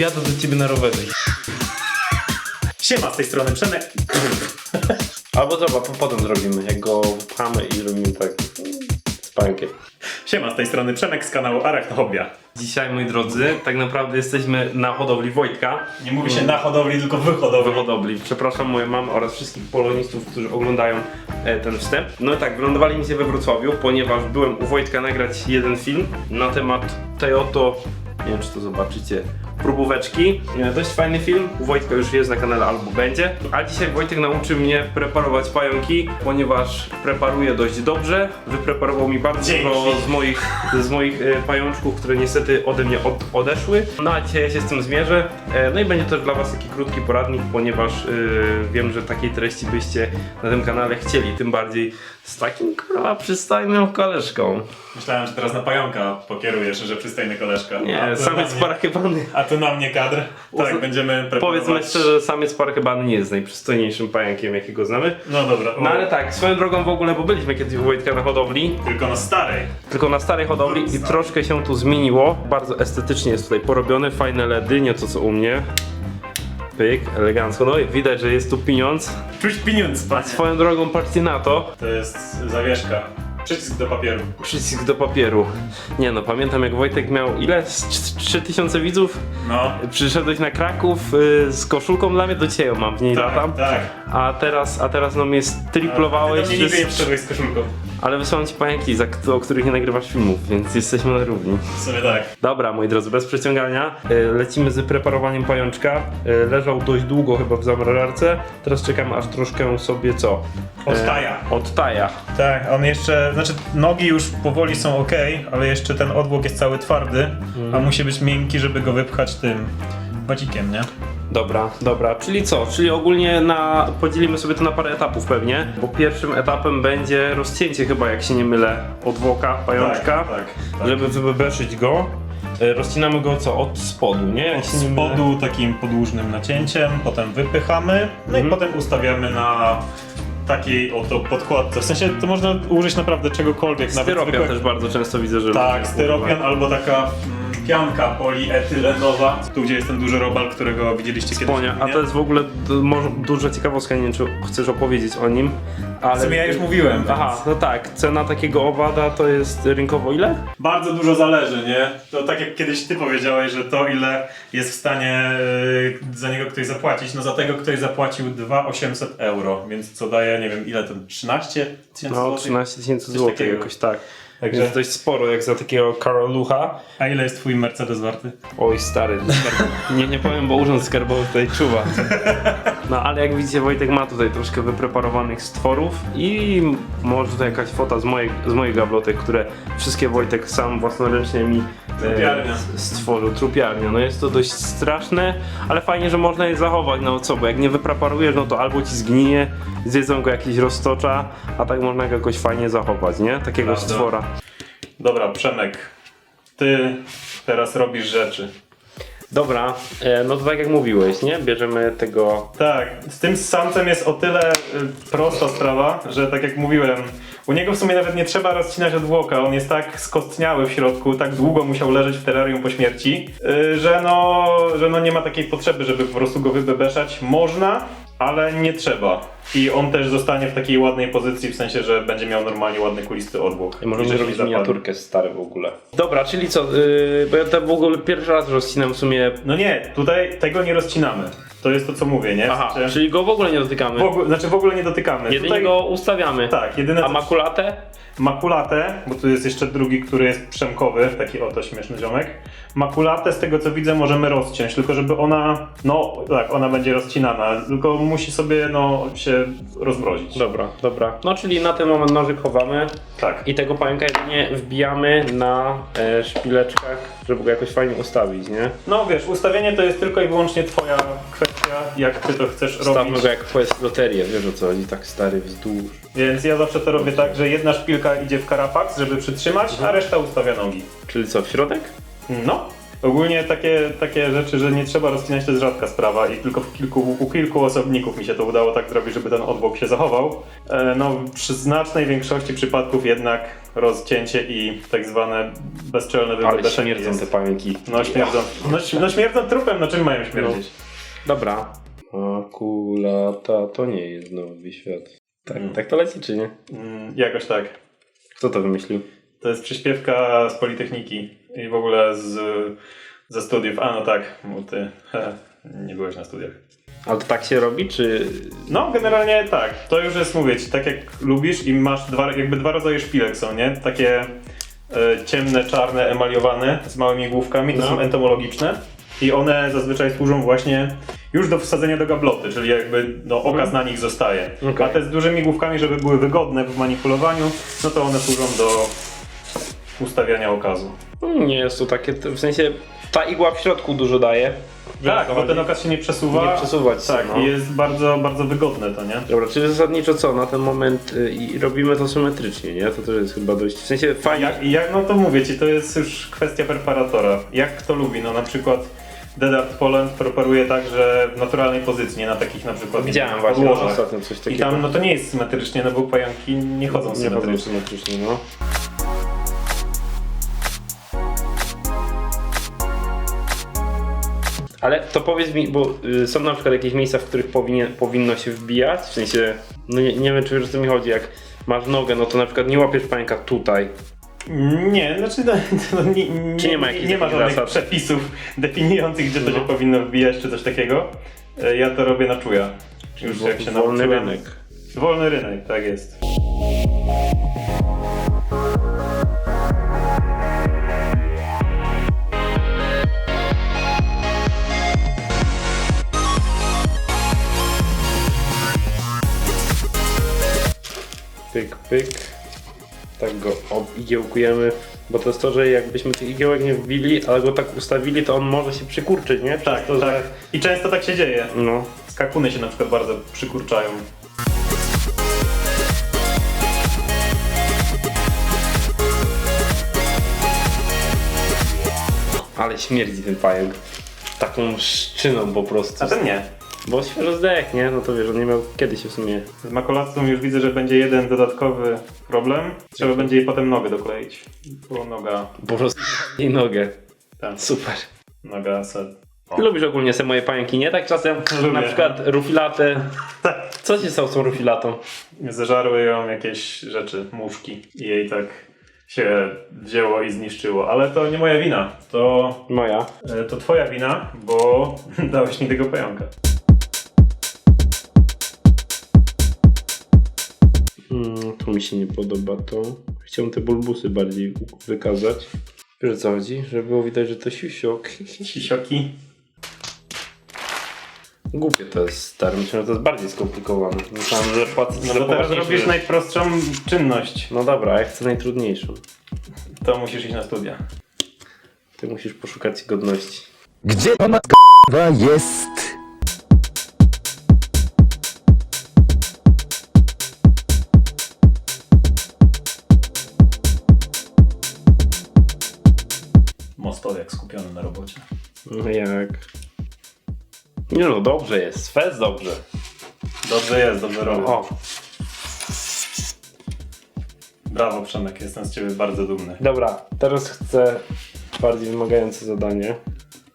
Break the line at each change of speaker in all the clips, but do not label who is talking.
Wjadę do ciebie na rowerze.
Siema, z tej strony Przemek.
Albo zobacz, to potem zrobimy, jak go pchamy i zrobimy tak z pankiem.
Siema, z tej strony Przemek z kanału Arachnohobia.
Dzisiaj, moi drodzy, tak naprawdę jesteśmy na hodowli Wojtka.
Nie mówi się na hodowli, tylko wy hodowli.
w hodowli. Przepraszam moją mamę oraz wszystkich polonistów, którzy oglądają e, ten wstęp. No i tak, wylądowali mi się we Wrocławiu, ponieważ byłem u Wojtka nagrać jeden film na temat tej oto, nie wiem czy to zobaczycie, próbóweczki. E, Dość fajny film, u Wojtka już jest na kanale albo będzie. A dzisiaj Wojtek nauczył mnie preparować pająki, ponieważ preparuje dość dobrze. Wypreparował mi bardzo
Dzięki.
dużo z moich, z moich e, pajączków, które niestety ode mnie od, odeszły. No a dzisiaj ja się z tym zmierzę. E, No i będzie też dla Was taki krótki poradnik, ponieważ e, wiem, że takiej treści byście na tym kanale chcieli. Tym bardziej z takim kurwa przystojnym koleżką.
Myślałem, że teraz na pająka pokierujesz, że przystojny koleżka.
Nie,
tu
sam
na
jest
mnie-
parachybany.
A tu na mnie kadr. Tak, będziemy preparować.
Powiedzmy szczerze, samiec parachybany nie jest najprzystojniejszym pająkiem, jakiego znamy.
No dobra.
No ale tak, swoją drogą w ogóle, bo byliśmy kiedyś u Wojtka na hodowli,
Tylko na starej.
tylko na starej hodowli i troszkę się tu zmieniło. Bardzo estetycznie jest tutaj porobione, fajne LEDy, nie to co u mnie. Pyk, elegancko. No i widać, że jest tu pieniądz.
Czuć pieniądz, panie.
Swoją drogą patrzcie na to.
To jest zawieszka. Przycisk do papieru.
Przycisk do papieru. Nie no, pamiętam jak Wojtek miał ile? Z trz- 3000 widzów?
No.
Przyszedłeś na Kraków y, z koszulką dla mnie, do ją mam, w niej latam.
Tak, tak.
A teraz, a teraz no mnie
A Ty do mnie nigdy nie
że-
przyszedłeś z koszulką.
Ale wysłałem ci pająki, za, k- o których nie nagrywasz filmów, więc jesteśmy na równi.
W sumie tak.
Dobra, moi drodzy, bez przeciągania. y, Lecimy z preparowaniem pajączka. Y, Leżał dość długo chyba w zamrażarce. Teraz czekamy aż troszkę sobie co?
Odtaja.
E, odtaja.
Tak, on jeszcze, znaczy nogi już powoli są ok, ale jeszcze ten odwłok jest cały twardy, a musi być miękki, żeby go wypchać tym bacikiem, nie?
Dobra, dobra. Czyli co? Czyli ogólnie na, podzielimy sobie to na parę etapów pewnie. Bo pierwszym etapem będzie rozcięcie chyba, jak się nie mylę, odwłoka pajączka.
Tak, tak, tak.
Żeby wybeszyć go. Y, Rozcinamy go co? Od spodu, nie? Jak
Od
się nie mylę.
spodu takim podłużnym nacięciem, potem wypychamy, no i potem ustawiamy na takiej oto podkładce. W sensie to można użyć naprawdę czegokolwiek, nawet
Styropian też bardzo często widzę, że
Tak,
ludzie
styropian
używają.
albo taka mm, pianka polietylenowa. Tu gdzie jest ten duży robal, którego widzieliście kiedyś.
Sponia. A to jest w ogóle d- może duża ciekawostka, nie wiem czy chcesz opowiedzieć o nim, ale...
W sumie ja już mówiłem.
Aha, no tak, cena takiego owada to jest rynkowo ile?
Bardzo dużo zależy, nie? To tak jak kiedyś ty powiedziałeś, że to ile jest w stanie yy, za niego ktoś zapłacić, no za tego ktoś zapłacił 2,800 euro, więc co daje, nie wiem ile to, 13 tysięcy
No,
złotych?
13 tysięcy
Coś
złotych
takiego.
jakoś tak.
Także-
Więc dość sporo jak za takiego karolucha.
A ile jest twój Mercedes warty?
Oj stary, skarb... nie, nie powiem, bo urząd skarbowy tutaj czuwa. No ale jak widzicie Wojtek ma tutaj troszkę wypreparowanych stworów i może to jakaś fota z mojej, z moich gablotek, które wszystkie Wojtek sam własnoręcznie mi
Trupiarnia.
s- stworzył. Trupiarnia. No jest to dość straszne, ale fajnie, że można je zachować. No co, bo jak nie wypreparujesz, no to albo ci zgnije, zjedzą go jakieś roztocza, a tak można go jakoś fajnie zachować, nie? Takiego
Prawda.
stwora.
Dobra, Przemek, ty teraz robisz rzeczy.
Dobra, e, no to tak jak mówiłeś, nie? Bierzemy tego
Tak, z tym samcem jest o tyle y, prosta sprawa, że tak jak mówiłem, u niego w sumie nawet nie trzeba rozcinać odwłoka, on jest tak skostniały w środku, tak długo musiał leżeć w terrarium po śmierci, y, że no, że no nie ma takiej potrzeby, żeby po prostu go wybebeszać. Można, ale nie trzeba. I on też zostanie w takiej ładnej pozycji, w sensie, że będzie miał normalnie ładny kulisty odwłok.
I możemy zrobić miniaturkę stary w ogóle. Dobra, czyli co, yy, bo ja to w ogóle pierwszy raz rozcinam w sumie...
No nie, tutaj tego nie rozcinamy. To jest to, co mówię, nie?
Aha,
sensie-
czyli go w ogóle nie dotykamy.
w ogóle, znaczy w ogóle nie dotykamy.
Jedynie
Tutaj-
go ustawiamy.
Tak, jedyne
A
co-
makulatę?
Makulatę, bo tu jest jeszcze drugi, który jest przemkowy, taki oto śmieszny ziomek. Makulatę z tego co widzę możemy rozciąć, tylko żeby ona, no tak, ona będzie rozcinana, tylko musi sobie no się rozmrozić.
Dobra, dobra. No czyli na ten moment nożyk chowamy
Tak.
i tego pająka jedynie wbijamy na e, szpileczkach, żeby go jakoś fajnie ustawić, nie?
No wiesz, ustawienie to jest tylko i wyłącznie twoja kwestia, jak ty to chcesz
Stawmy
robić.
go jak quest loterię, wiesz o co chodzi, tak stary wzdłuż.
Więc ja zawsze to robię tak, że jedna szpilka idzie w karapax, żeby przytrzymać, a reszta ustawia nogi.
Czyli co, w środek?
No. Ogólnie takie, takie rzeczy, że nie trzeba rozcinać, to jest rzadka sprawa i tylko w kilku, u kilku osobników mi się to udało tak zrobić, żeby ten odwłok się zachował. E, No, przy znacznej większości przypadków jednak rozcięcie i tak zwane bezczelne
Ale
wybudeczenie
śmierdzą
jest.
te pamięki.
No śmierdzą, no, no śmierdzą trupem, no czym mają śmierdzieć?
Dobra. Akulata to nie jest nowy świat. Tak,
Mm.
tak to leci, czy nie?
Mm, jakoś tak.
Kto to wymyślił?
To jest przyśpiewka z Politechniki i w ogóle z, ze studiów. A no tak, bo ty nie byłeś na studiach.
Ale to tak się robi, czy...
No, generalnie tak. To już jest, mówię ci, tak jak lubisz i masz dwa, jakby dwa rodzaje szpilek są, nie? Takie e, ciemne, czarne, emaliowane z małymi główkami, to
No.
są entomologiczne i one zazwyczaj służą właśnie już do wsadzenia do gabloty, czyli jakby no, okaz na nich zostaje.
Okej.
A te z dużymi główkami, żeby były wygodne w manipulowaniu, no to one służą do ustawiania okazu.
Hmm, Nie jest to takie, w sensie ta igła w środku dużo daje.
Tak, bo ten okaz się nie przesuwa.
Nie przesuwać się,
Tak,
no.
i jest bardzo, bardzo wygodne to, nie?
Dobra, czyli zasadniczo co, na ten moment y, i robimy to symetrycznie, nie? To też jest chyba dość, w sensie fajnie.
Jak, jak, no to mówię ci, to jest już kwestia preparatora. Jak kto lubi, no na przykład Dead Art Poland preparuje tak, że w naturalnej pozycji, nie na takich na przykład
Widziałem właśnie
podłożach.
ostatnio coś
I
takiego.
tam no to nie jest symetrycznie, no bo pająki nie chodzą
nie chodzą
symetrycznie.
symetrycznie, no. Ale to powiedz mi, bo y, są na przykład jakieś miejsca, w których powinien, powinno się wbijać, w sensie, no nie, nie wiem czy wiesz o co mi chodzi, jak masz nogę, no to na przykład nie łapiesz pająka tutaj,
Nie, znaczy no, no, nie, nie,
Czy nie ma jakichś
nie ma
takich
żadnych
zasad?
przepisów definiujących, gdzie to
No.
się powinno wbijać, czy coś takiego. E, Ja to robię na czuja. Już jak się
wolny
nauczyłem.
rynek.
Wolny rynek, tak jest.
Pyk, pyk. Tak go obigiełkujemy, bo to jest to, że jakbyśmy tych igiełek nie wbili, ale go tak ustawili, to on może się przykurczyć, nie? Przez
Tak,
to,
tak.
Że...
I często tak się dzieje.
No.
Skakuny się na przykład bardzo przykurczają.
Ale śmierdzi ten pająk. Taką szczyną po prostu.
A ten nie.
Bo świeżo zdech, nie? No to wiesz, on nie miał kiedy się w sumie...
Z makulacją już widzę, że będzie jeden dodatkowy problem. Trzeba będzie jej potem nogę dokleić. Bo noga,
Po prostu jej nogę.
tak,
Super.
noga set.
Ty lubisz ogólnie te moje pająki, nie? Tak czasem
Lubię.
na przykład rufilatę. Co się stało z tą rufilatą?
Zeżarły ją jakieś rzeczy, muszki. I jej tak się wzięło i zniszczyło. Ale to nie moja wina. To,
Moja.
e, to twoja wina, bo dałeś mi tego pająka.
Mm, to mi się nie podoba to. Chciałem te bulbusy bardziej wykazać. Wiesz co chodzi? Żeby było widać, że to siusiok.
Sisioki.
Głupie to jest stary, myślę, że to jest bardziej skomplikowane. Myślałem, że płacę
No to teraz robisz najprostszą czynność.
No dobra, ja chcę najtrudniejszą.
To musisz iść na studia.
Ty musisz poszukać godności.
Gdzie ona k***wa jest?
Mostowiak skupiony na robocie.
No jak? Nie no, dobrze jest. Fez dobrze.
Dobrze jest, dobrze robię.
O,
Brawo Przemek, jestem z ciebie bardzo dumny.
dobra. Teraz chcę bardziej wymagające zadanie.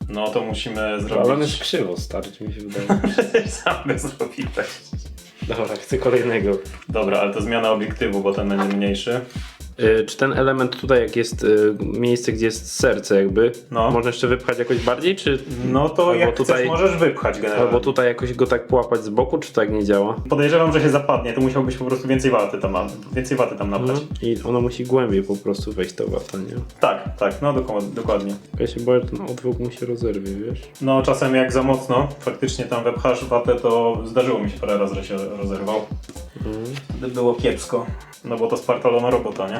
No to musimy
Ale on jest
zrobić...
krzywo, stary, czy mi się wydaje.
Sam go zrobiłeś.
Dobra, chcę kolejnego.
Dobra, ale to zmiana obiektywu, bo ten będzie mniejszy.
Y, czy ten element tutaj, jak jest y, miejsce, gdzie jest serce jakby,
No.
można jeszcze wypchać jakoś bardziej, czy...
No to
Albo
jak
tutaj-
chcesz, możesz wypchać generalnie.
Albo tutaj jakoś go tak połapać z boku, czy tak nie działa?
Podejrzewam, że się zapadnie, to musiałbyś po prostu więcej waty tam, więcej waty tam nabrać.
Mhm. I ono musi głębiej po prostu wejść ta wata, nie?
Tak, tak, no dokładnie.
Ja się boję, ten odwłok mu się rozerwie, wiesz?
No czasem jak za mocno faktycznie tam wepchasz watę, to zdarzyło mi się parę razy, że się rozerwał. Wtedy było kiepsko. No bo to spartalona robota, nie?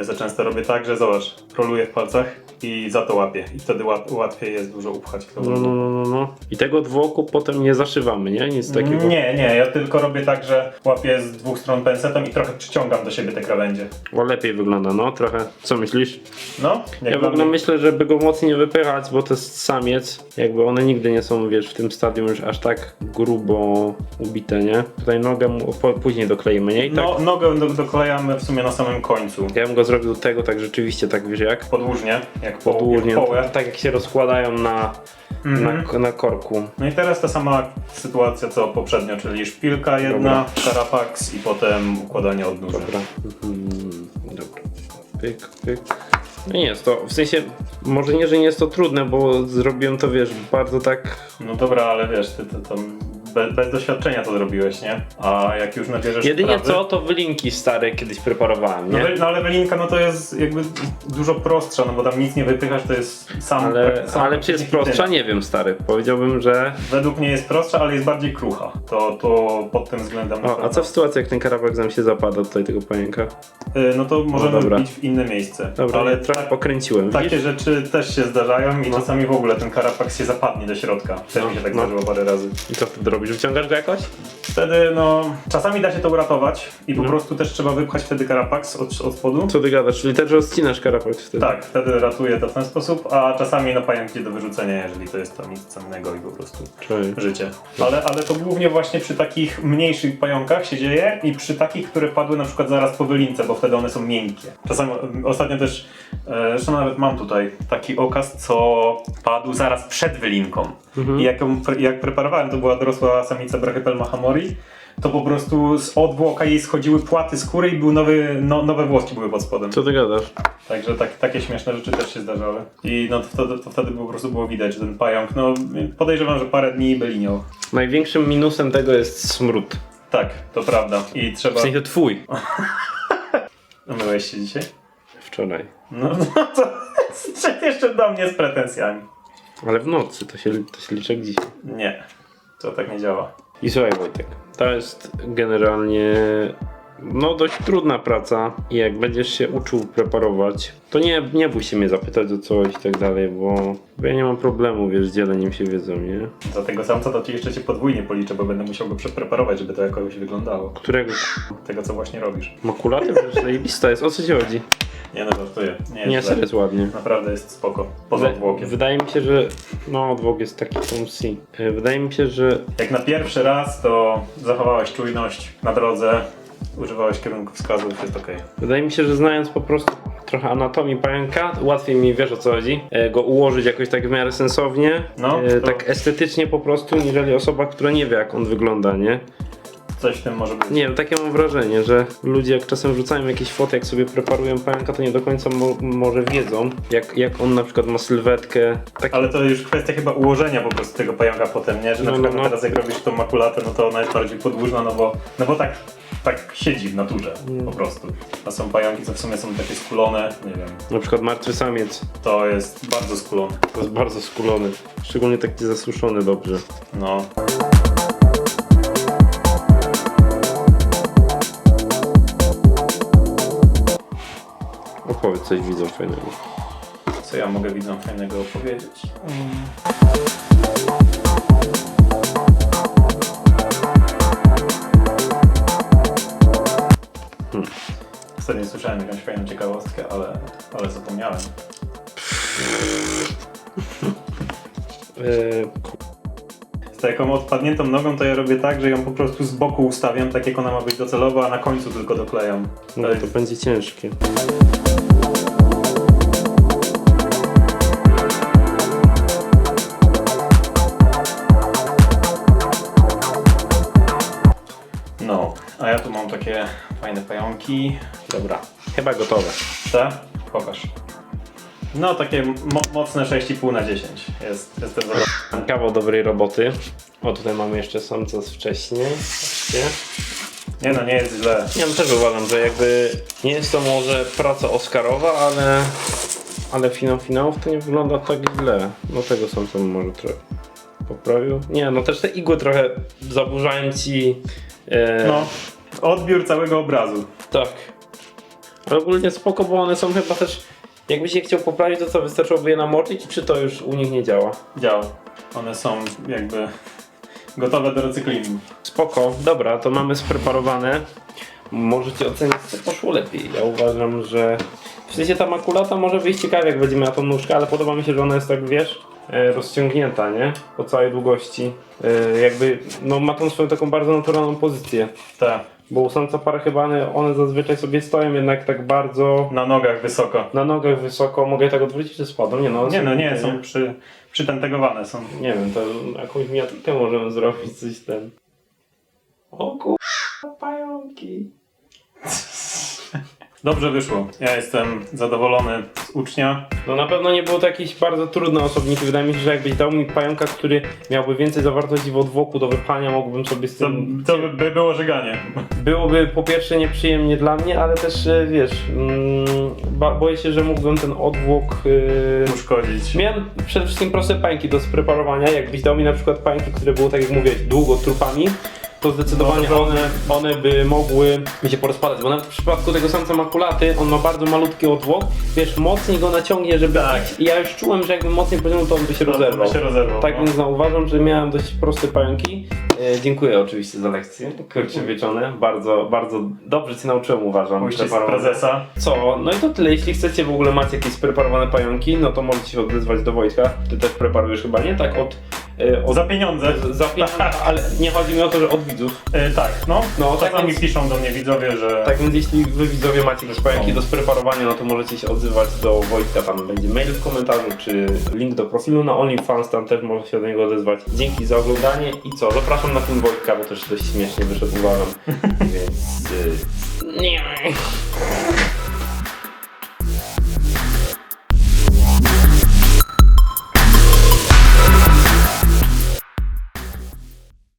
Ja za często robię tak, że zobacz, roluję w palcach i za to łapię. I wtedy łat, łatwiej jest dużo upchać. kto
No, no, no, no, no. I tego odwłoku potem nie zaszywamy, nie? Nic takiego.
Nie, nie, ja tylko robię tak, że łapię z dwóch stron pensetem i trochę przyciągam do siebie te krawędzie.
O, lepiej wygląda, no trochę. Co myślisz?
No, jak
Ja w
dla
ogóle
mnie-
myślę, żeby go mocniej nie wypychać, bo to jest samiec. Jakby one nigdy nie są, wiesz, w tym stadium już aż tak grubo ubite, nie? Tutaj nogę mu po, później dokleimy, nie? I tak.
No, nogę do, doklejamy w sumie na samym końcu.
Ja bym go zrobił tego tak rzeczywiście, tak wiesz jak?
Podłużnie, jak po,
Podłużnie,
jak połę.
tak jak się rozkładają na,
Mhm.
na, na korku.
No i teraz ta sama sytuacja co poprzednio, czyli szpilka jedna, karapax i potem układanie odnóży.
Dobra. Mhm, dobra. Pyk, pyk. No nie jest to, w sensie, może nie, że nie jest to trudne, bo zrobiłem to, wiesz, bardzo tak
No dobra, ale wiesz, ty to tam bez, bez doświadczenia to zrobiłeś, nie? A jak już nabierzesz
Jedynie
wprawy-
co, to wylinki stare kiedyś preparowałem,
No,
nie?
wy- no ale wylinka no to jest jakby dużo prostsza, no bo tam nic nie wypychasz, to jest sam...
Ale,
sam
ale czy jest prostsza? Nie wiem, stary. Powiedziałbym, że...
Według mnie jest prostsza, ale jest bardziej krucha. To, to pod tym względem...
O, a co w sytuacji, jak ten karabak nam się zapada tutaj tego pająka?
Y, No to możemy wbić w inne miejsce.
Dobra,
ale
trochę
tak,
pokręciłem,
takie
widzisz?
rzeczy też się zdarzają i
No.
czasami w ogóle ten karapak się zapadnie do środka. Też
No,
mi się tak
no.
zdarzyło parę razy.
I co wtedy robisz? Wyciągasz go jakoś?
Wtedy no, czasami da się to uratować i po
No.
prostu też trzeba wypchać wtedy karapaks od, od spodu.
Co ty gadasz? Czyli też rozcinasz karabak wtedy?
Tak, wtedy ratuje to w ten sposób, a czasami no pająk idzie do wyrzucenia, jeżeli to jest tam nic cennego i po prostu
Czyli...
życie. Ale, ale to głównie właśnie przy takich mniejszych pająkach się dzieje i przy takich, które padły na przykład zaraz po wylince, bo wtedy one są miękkie. Czasami, m, ostatnio też, e, zresztą nawet mam tutaj taki okaz, co padł zaraz przed wylinką. I jak, ją, pre- jak preparowałem, to była dorosła samica Brachypel to po prostu z odwłoka jej schodziły płaty skóry i był nowy, no, nowe włoski były pod spodem.
Co ty gadasz?
Także tak, takie śmieszne rzeczy też się zdarzały. I no to wtedy, to wtedy po prostu było widać, że ten pająk, no podejrzewam, że parę dni byliniał.
Największym minusem tego jest smród.
Tak, to prawda. I
W
trzeba...
sensie twój.
Umyłeś się dzisiaj?
Wczoraj.
No, no to jeszcze do mnie z pretensjami.
Ale w nocy, to się, to się liczy jak dzisiaj.
Nie, to tak nie działa.
I słuchaj Wojtek, to jest generalnie no dość trudna praca i jak będziesz się uczył preparować, to nie, nie bój się mnie zapytać o coś i tak dalej, bo, ja nie mam problemu, wiesz, z dzieleniem się wiedzą, nie?
Za tego samca to ci jeszcze cię podwójnie policzę, bo będę musiał go przepreparować, żeby to jakoś wyglądało.
Którego
Tego, co właśnie robisz.
makulaty? Przecież zajebista jest, o co ci chodzi?
Nie no, żartuję. Nie,
Nie,
jest
serio
źle.
jest ładnie.
Naprawdę jest spoko. Poza
Wyda-
odwłokiem.
Wydaje mi się, że no odwłok jest taki fancy. E, Wydaje mi się, że
Jak na pierwszy raz, to zachowałeś czujność na drodze, używałeś kierunkowskazów, jest okej.
Wydaje mi się, że znając po prostu trochę anatomii pająka, łatwiej mi wiesz o co chodzi, e, go ułożyć jakoś tak w miarę sensownie,
No,
e,
to-
tak estetycznie po prostu, niżeli osoba, która nie wie jak on wygląda, nie?
Coś w tym może być.
Nie wiem, takie mam wrażenie, że ludzie jak czasem wrzucają jakieś foty, jak sobie preparują pająka, to nie do końca mo- może wiedzą, jak, jak on na przykład ma sylwetkę. Tak,
Ale to już kwestia chyba ułożenia po prostu tego pająka potem, nie? Że na
No,
przykład
no, no.
teraz jak robisz tą makulatę, no to ona jest bardziej podłużna, no bo, no bo tak, tak siedzi w naturze
Mm.
po prostu. A są pająki, co w sumie są takie skulone, nie wiem,
na przykład martwy samiec,
to jest bardzo skulone.
to jest bardzo skulony, szczególnie taki zasuszony dobrze.
No.
Coś widzom fajnego.
Co ja mogę widzom fajnego opowiedzieć? Ostatnio słyszałem jakąś fajną ciekawostkę, ale, ale zapomniałem.
E,
Z taką odpadniętą nogą to ja robię tak, że ją po prostu z boku ustawiam, tak jak ona ma być docelowa, a na końcu tylko doklejam.
no
To
będzie ciężkie.
Pająki.
Dobra, chyba gotowe.
Te? Pokaż. No, takie mo mocne 6,5 na 10. Jest, jestem zadowolony.
Kawał dobrej roboty. O, tutaj mamy jeszcze samca z wcześniej. Patrzcie.
Nie no, nie jest źle.
Ja też uważam, że jakby nie jest to może praca oscarowa, ale, ale finał finałów to nie wygląda tak źle. No tego bym może trochę poprawił. Nie, no też te igły trochę zaburzają ci... E,
No, odbiór całego obrazu.
Tak. Ale ogólnie spoko, bo one są chyba też... Jakbyś je chciał poprawić, to co, wystarczyłoby je namoczyć, czy to już u nich nie działa?
Działa. One są jakby gotowe do recyklingu.
Spoko, dobra, to mamy spreparowane. Możecie ocenić, co poszło lepiej. Ja uważam, że w sensie ta makulata może wyjść ciekawie, jak będzie miała tą nóżkę, ale podoba mi się, że ona jest tak, wiesz, e, rozciągnięta, nie? Po całej długości. E, Jakby, no ma tą swoją taką bardzo naturalną pozycję.
Tak.
Bo pary chyba one, zazwyczaj sobie stoją jednak tak bardzo
Na nogach wysoko.
na nogach wysoko. Mogę tak odwrócić, czy spadną? Nie no,
Nie no, nie,
nie.
są przy, przytentegowane są.
Nie wiem, to jakąś miniaturkę możemy zrobić, coś ten. O kur... pająki.
Dobrze wyszło. Ja jestem zadowolony z ucznia.
No na pewno nie było to jakieś bardzo trudne osobniki. Wydaje mi się, że jakbyś dał mi pająka, który miałby więcej zawartości w odwłoku do wypchania, mógłbym sobie z
To,
tym...
to by, by było żeganie.
Byłoby po pierwsze nieprzyjemnie dla mnie, ale też e, wiesz, mm, ba- boję się, że mógłbym ten odwłok... Yy...
Uszkodzić.
Miałem przede wszystkim proste pańki do spreparowania. Jakbyś dał mi na przykład pańki, które były, tak jak mówię, długo trupami, to zdecydowanie
No to-
one, one by mogły mi się porozpadać. Bo nawet w przypadku tego samca makulaty, on ma bardzo malutki odwłok. Wiesz, mocniej go naciągnie, żeby
Tak.
I ja już czułem, że jakby mocniej pociągnął, to on by się
To
rozerwał.
by się rozerwał,
Tak
no.
więc no, uważam, że miałem dość proste pająki. E, dziękuję oczywiście za lekcję. Kurczę wieczone. Bardzo, bardzo dobrze cię nauczyłem, uważam. Preparowania.
prezesa.
Co? No i to tyle. Jeśli chcecie w ogóle macie jakieś spreparowane pająki, no to możecie się odezwać do Wojtka. Ty też preparujesz chyba, nie? Tak, od... e, od
Za pieniądze.
za pieniądze, ale nie chodzi mi o to, że od widzów.
E, tak,
no.
No,
tak
Czasami
więc-
piszą do mnie widzowie, że
Tak więc jeśli wy widzowie macie jakieś pająki do spreparowania, no to możecie się odzywać do Wojtka, tam będzie mail w komentarzu, czy link do profilu na OnlyFans, tam też można się do niego odezwać. Dzięki za oglądanie i co, zapraszam na film Wojtka, bo też dość śmiesznie wyszedł uważam, więc... y, Nie.